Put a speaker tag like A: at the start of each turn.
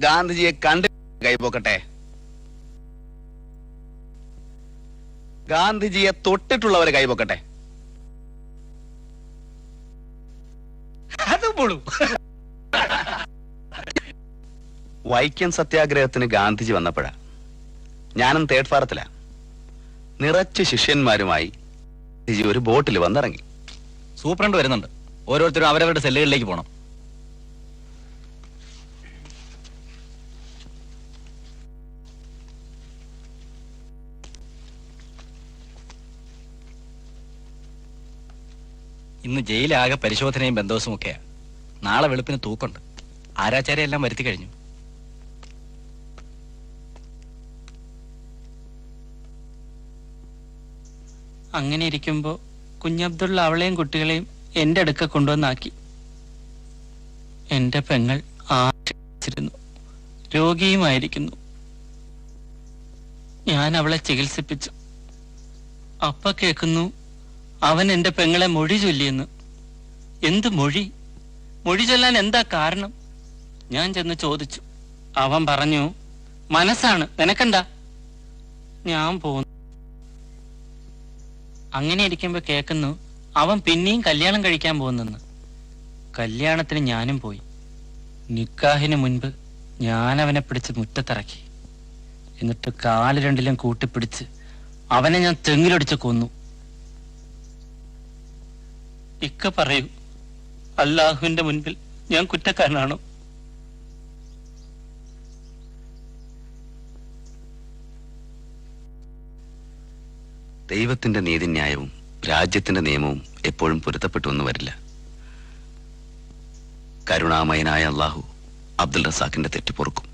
A: ഗാന്ധിജിയെ കണ്ട് കൈപോക്കട്ടെ. ഗാന്ധിജിയെ തൊട്ടിട്ടുള്ളവരെ കൈപോക്കട്ടെ. വൈക്കം സത്യാഗ്രഹത്തിന് ഗാന്ധിജി വന്നപ്പോഴാ. ഞാനും തേർഡ് ഫാറത്തിലാ നിറച്ച് ശിഷ്യന്മാരുമായി ഗാന്ധിജി ഒരു ബോട്ടിൽ വന്നിറങ്ങി.
B: സൂപ്രണ്ട് വരുന്നുണ്ട്. ഓരോരുത്തരും അവരവരുടെ സെല്ലുകളിലേക്ക് പോകണം ഇന്ന് ജയിലാകെ പരിശോധനയും ബന്ധവസും ഒക്കെയാ. നാളെ വെളുപ്പിന് തൂക്കുണ്ട്. ആരാചാരെല്ലാം വരുത്തി കഴിഞ്ഞു.
C: അങ്ങനെ ഇരിക്കുമ്പോ കുഞ്ഞബ്ദുള്ള അവളെയും കുട്ടികളെയും എന്റെ അടുക്ക കൊണ്ടുവന്നാക്കി. എന്റെ പെങ്ങൾ ആശ്രയിച്ചിരുന്നു രോഗിയുമായിരിക്കുന്നു. ഞാൻ അവളെ ചികിത്സിപ്പിച്ചു. അപ്പ കേൾക്കുന്നു അവൻ എന്റെ പെങ്ങളെ മൊഴി ചൊല്ലിയെന്ന്. എന്ത് മൊഴി? മൊഴി ചൊല്ലാൻ എന്താ കാരണം? ഞാൻ ചെന്ന് ചോദിച്ചു. അവൻ പറഞ്ഞു മനസ്സാണ്. നിനക്കണ്ട ഞാൻ പോന്നു. അങ്ങനെ ഇരിക്കുമ്പോ കേക്കുന്നു അവൻ പിന്നെയും കല്യാണം കഴിക്കാൻ പോകുന്നെന്ന്. കല്യാണത്തിന് ഞാനും പോയി. നിക്കാഹിന് മുൻപ് ഞാൻ അവനെ പിടിച്ച് മുറ്റത്തിറക്കി. എന്നിട്ട് കാൽ രണ്ടിലും കൂട്ടിപ്പിടിച്ച് അവനെ ഞാൻ തെങ്ങിലൊടിച്ച് കൊന്നു. ഇക്ക പറയൂ അള്ളാഹുവിന്റെ മുൻപിൽ ഞാൻ കുറ്റക്കാരനാണോ?
A: ദൈവത്തിന്റെ നീതിന്യായവും രാജ്യത്തിന്റെ നിയമവും എപ്പോഴും പൊരുത്തപ്പെട്ടു എന്ന് വരില്ല. കരുണാമയനായ അള്ളാഹു അബ്ദുൽ റസാഖിന്റെ തെറ്റ് പൊറുക്കും.